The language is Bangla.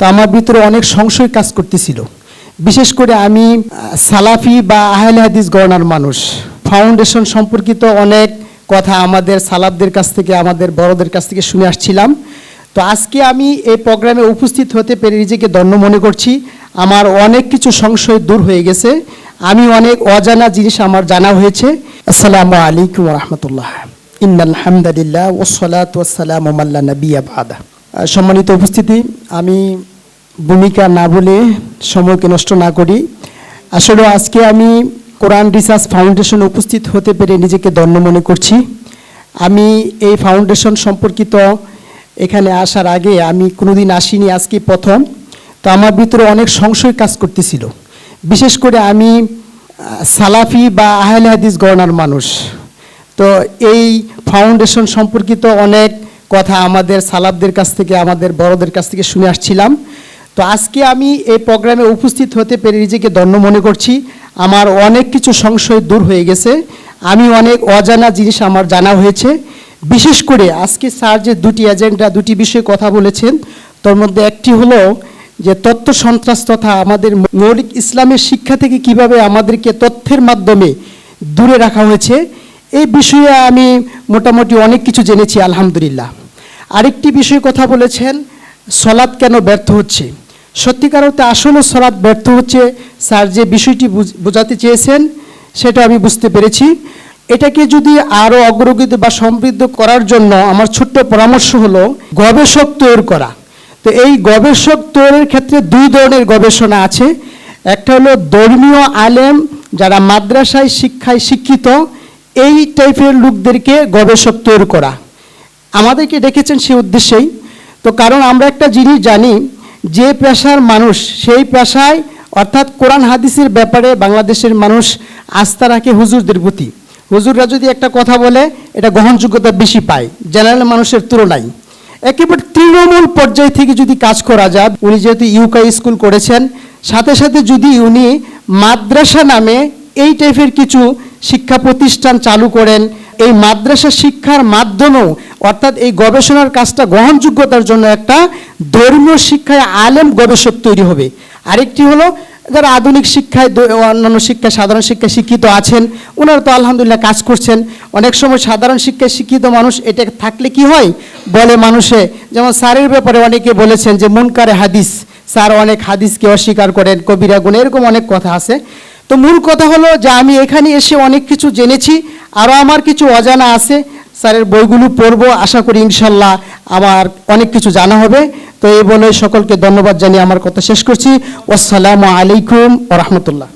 তো আমার ভিতরে অনেক সংশয় কাজ করতেছিল। বিশেষ করে আমি সালাফি বা আহলে হাদিস গণনার মানুষ। ফাউন্ডেশন সম্পর্কিত অনেক কথা আমাদের সালাফদের কাছ থেকে আমাদের বড়দের কাছ থেকে শুনে আসছিলাম। তো আজকে আমি এই প্রোগ্রামে উপস্থিত হতে পেরে নিজেকে ধন্য মনে করছি। আমার অনেক কিছু সংশয় দূর হয়ে গেছে। আমি অনেক অজানা জিনিস আমার জানা হয়েছে। আসসালামু আলাইকুম রহমতুল্লাহ। ইন্নাল হামদালিল্লাহ ওসলাত ওয়াসালাম মাল্লা নবিয়া বাদা। আহ, সম্মানিত উপস্থিতি, আমি ভূমিকা না বলে সময়কে নষ্ট না করি। আসলে আজকে আমি কোরআন রিসার্চ ফাউন্ডেশন উপস্থিত হতে পেরে নিজেকে ধন্য মনে করছি। আমি এই ফাউন্ডেশন সম্পর্কিত এখানে আসার আগে আমি কোনোদিন আসিনি আজকে প্রথম, তো আমার ভিতরে অনেক সংশয় কাজ করতেছিল। বিশেষ করে আমি সালাফি বা আহলে হাদিস গণনার মানুষ। তো এই ফাউন্ডেশন সম্পর্কিত অনেক কথা আমাদের সালাবদের কাছ থেকে, আমাদের বড়দের কাছ থেকে শুনে আসছিলাম। তো আজকে আমি এই প্রোগ্রামে উপস্থিত হতে পেরে নিজেকে ধন্য মনে করছি। আমার অনেক কিছু সংশয় দূর হয়ে গেছে। আমি অনেক অজানা জিনিস আমার জানা হয়েছে। বিশেষ করে আজকে স্যার যে দুটি এজেন্ডা, দুটি বিষয়ে কথা বলেছেন, তার মধ্যে একটি হলো যে তথ্য সন্ত্রাস তথা আমাদের মৌলিক ইসলামের শিক্ষা থেকে কীভাবে আমাদেরকে তথ্যের মাধ্যমে দূরে রাখা হয়েছে। এই বিষয়ে আমি মোটামুটি অনেক কিছু জেনেছি, আলহামদুলিল্লাহ। আরেকটি বিষয়ে কথা বলেছেন সলাদ কেন ব্যর্থ হচ্ছে? সত্যিকার অর্থে আসলে সলাদ ব্যর্থ হচ্ছে, স্যার যে বিষয়টি বুঝ- বোঝাতে চেয়েছেন, সেটা আমি বুঝতে পেরেছি। এটাকে যদি আরও অগ্রগতি বা সমৃদ্ধ করার জন্য আমার ছোট্ট পরামর্শ হলো, গবেষক তৈরি করা। তো এই গবেষক তৈরির ক্ষেত্রে দুই ধরনের গবেষণা আছে। একটা হলো ধর্মীয় আলেম যারা মাদ্রাসায় শিক্ষায় শিক্ষিত, এই টাইপের লোকদেরকে গবেষক তৈরি করা। আমাদেরকে ডেকেছেন সেই উদ্দেশ্যেই। তো কারণ আমরা একটা জিনিস জানি, যে পেশার মানুষ, সেই পেশায় অর্থাৎ কোরআন হাদিসের ব্যাপারে বাংলাদেশের মানুষ আস্থা রাখে হুজুরদের প্রতি। হুজুররা যদি একটা কথা বলে, এটা গ্রহণযোগ্যতা বেশি পায় জেনারেল মানুষের তুলনায়। একেবারে তৃণমূল পর্যায় থেকে যদি কাজ করা যায়, উনি যেহেতু ইউকাই স্কুল করেছেন, সাথে সাথে যদি উনি মাদ্রাসা নামে এই টাইপের কিছু শিক্ষা প্রতিষ্ঠান চালু করেন, এই মাদ্রাসা শিক্ষার মাধ্যমেও অর্থাৎ এই গবেষণার কাজটা গ্রহণযোগ্যতার জন্য একটা ধর্মীয় শিক্ষায় আলেম গবেষক তৈরি হবে। আরেকটি হলো, যারা আধুনিক শিক্ষায় অন্যান্য শিক্ষায় সাধারণ শিক্ষায় শিক্ষিত আছেন ওনারা তো আলহামদুলিল্লাহ কাজ করছেন। অনেক সময় সাধারণ শিক্ষায় শিক্ষিত মানুষ, এটা থাকলে কি হয়? বলে মানুষে, যেমন স্যারের ব্যাপারে অনেকে বলেছেন যে, মুনকারে হাদিস, স্যার অনেক হাদিসকে অস্বীকার করেন, কবিরা গুণ, এরকম অনেক কথা আছে। তো মূল কথা হলো যে, আমি এখানে এসে অনেক কিছু জেনেছি আরও আমার কিছু অজানা আছে। স্যারের বইগুলো পড়ব, আশা করি ইনশাল্লাহ আমার অনেক কিছু জানা হবে। তো এই বলে সকলকে ধন্যবাদ জানিয়ে আমার কথা শেষ করছি। আসসালামু আলাইকুম ও রহমতুল্লাহ।